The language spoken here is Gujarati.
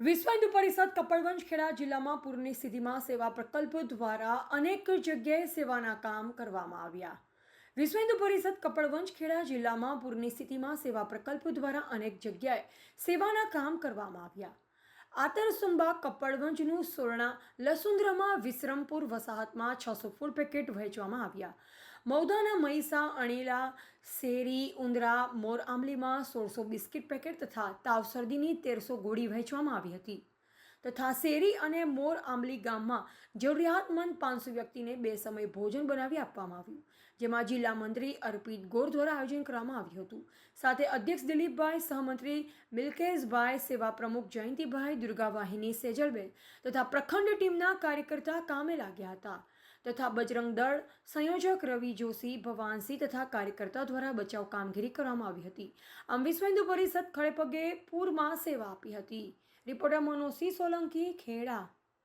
વિશ્વ હિન્દુ પરિષદ કપડવંજ ખેડા જિલ્લામાં પૂરની સ્થિતિમાં સેવા પ્રકલ્પ દ્વારા અનેક જગ્યાએ સેવાના કામ કરવામાં આવ્યા. વિશ્વ હિન્દુ પરિષદ કપડવંજ ખેડા જિલ્લામાં પૂરની સ્થિતિમાં સેવા પ્રકલ્પ દ્વારા અનેક જગ્યાએ સેવાના કામ કરવામાં આવ્યા. આતરસુંબા કપડવંજનું સોરણા લસુંદ્રમાં વિશ્રમપુર વસાહતમાં છસો ફૂડ પેકેટ વહેંચવામાં આવ્યા. મૌદાના મહીસા, અણીલા, શેરી, ઉંદરા, મોર આંબલીમાં સોળસો બિસ્કિટ પેકેટ તથા તાવ શરદીની તેરસો ગોળી વહેંચવામાં આવી હતી. તથા શેરી અને મોર આંબલી ગામમાં જરૂરિયાતમંદ પાંચસો વ્યક્તિને બે સમય ભોજન બનાવી આપવામાં આવ્યું, જેમાં જિલ્લા મંત્રી અર્પિત ગોર દ્વારા આયોજન કરવામાં આવ્યું હતું. સાથે અધ્યક્ષ દિલીપભાઈ, સહમંત્રી મિલ્કેશભાઈ, સેવા પ્રમુખ જયંતિભાઈ, દુર્ગાવાહિની, સેજલબેન તથા પ્રખંડ ટીમના કાર્યકર્તા કામે લાગ્યા હતા. તથા બજરંગ દળ, સંયોજક રવિ જોશી ભવાનસિંહ તથા કાર્યકર્તા દ્વારા બચાવ કામગીરી કરવામાં આવી હતી. વિશ્વ પરિષદ ખડેપગે પૂરમાં સેવા આપી હતી. રિપોર્ટર મનોસિંહ સોલંકી, ખેડા.